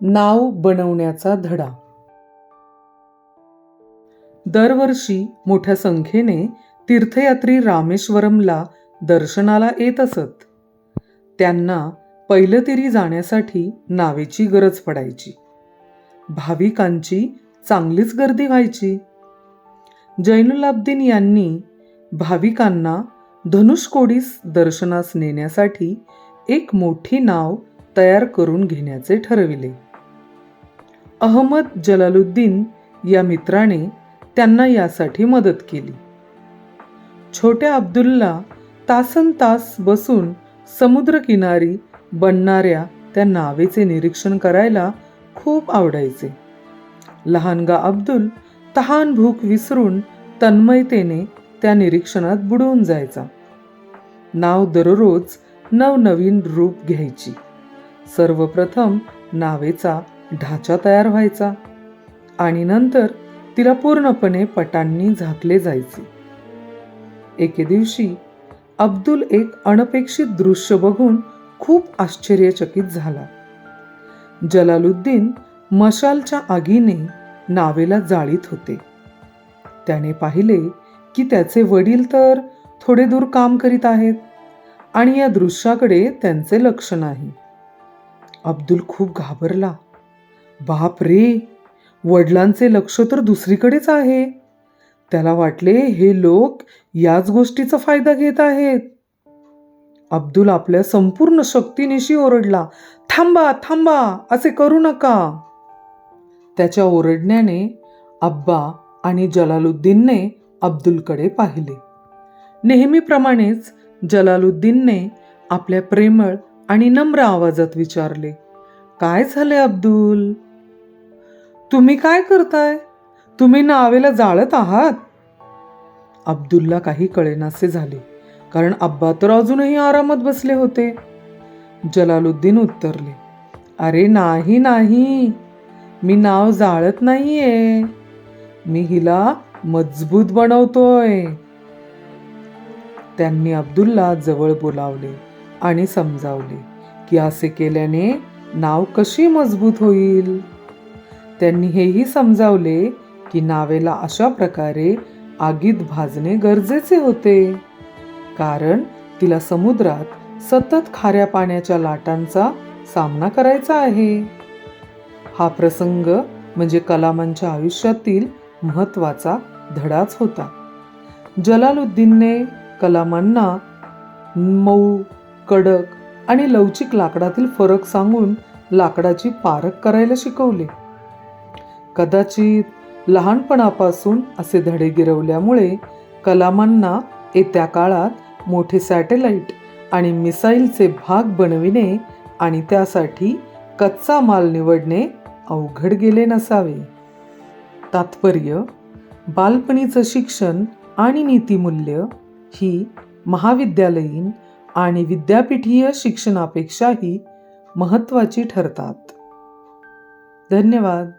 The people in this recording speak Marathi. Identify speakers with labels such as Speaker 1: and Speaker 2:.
Speaker 1: नाव बनवण्याचा धडा. दरवर्षी मोठ्या संख्येने तीर्थयात्री रामेश्वरमला दर्शनाला येत असत. त्यांना पैलतिरी जाण्यासाठी नावेची गरज पडायची. भाविकांची चांगलीच गर्दी व्हायची. जैनुलाब्दीन यांनी भाविकांना धनुषकोडीस दर्शनास नेण्यासाठी एक मोठी नाव तयार करून घेण्याचे ठरविले. अहमद जलालुद्दीन या मित्राने त्यांना यासाठी मदत केली. छोट्या अब्दुल्ला तासन तास बसून समुद्रकिनारी बनणाऱ्या त्या नावेचे निरीक्षण करायला खूप आवडायचे. लहानगा अब्दुल तहान भूक विसरून तन्मयतेने त्या निरीक्षणात बुडवून जायचा. नाव दररोज नवनवीन रूप घ्यायची. सर्वप्रथम नावेचा ढाचा तयार व्हायचा आणि नंतर तिला पूर्णपणे पटांनी झाकले जायचे. एके दिवशी अब्दुल एक अनपेक्षित दृश्य बघून खूप आश्चर्यचकित झाला. जलालुद्दीन मशालच्या आगीने नावेला जाळीत होते. त्याने पाहिले की त्याचे वडील तर थोडे दूर काम करीत आहेत आणि या दृश्याकडे त्यांचे लक्ष नाही. अब्दुल खूप घाबरला. बाप रे वडिलांचे लक्ष तर दुसरीकडेच आहे. त्याला वाटले हे लोक याच गोष्टीचा फायदा घेत आहेत. अब्दुल आपल्या संपूर्ण शक्तीनिशी ओरडला थांबा थांबा असे करू नका. त्याच्या ओरडण्याने अब्बा आणि जलालुद्दीनने अब्दुलकडे पाहिले. नेहमीप्रमाणेच जलालुद्दीनने आपल्या प्रेमळ आणि नम्र आवाजात विचारले काय झाले अब्दुल? तुम्ही काय करताय? तुम्ही नावेला जाळत आहात? अब्दुल्ला काही कळेनासे झाले कारण अब्बा तर अजूनही आरामात बसले होते. जलालुद्दीन उत्तरले अरे नाही नाही मी नाव जाळत नाहीये. मी हिला मजबूत बनवतोय. त्यांनी अब्दुल्ला जवळ बोलावले आणि समजावले की असे केल्याने नाव कशी मजबूत होईल? त्यांनी हेही समजावले की नावेला अशा प्रकारे आगीत भाजणे गरजेचे होते. कारण तिला समुद्रात सतत खाऱ्या पाण्याच्या लाटांचा सामना करायचा आहे. हा प्रसंग म्हणजे कलामांच्या आयुष्यातील महत्त्वाचा धडाच होता. जलालुद्दीनने कलामांना मऊ कडक आणि लवचिक लाकडातील फरक सांगून लाकडाची पारख करायला शिकवले. कदाचित लहानपणापासून असे धडे गिरवल्यामुळे कलामांना येत्या काळात मोठे सॅटेलाइट आणि मिसाईलचे भाग बनविणे आणि त्यासाठी कच्चा माल निवडणे अवघड गेले नसावे. तात्पर्य बालपणीचं शिक्षण आणि नीतिमूल्य ही महाविद्यालयीन आणि विद्यापीठीय शिक्षणापेक्षाही महत्त्वाची ठरतात. धन्यवाद.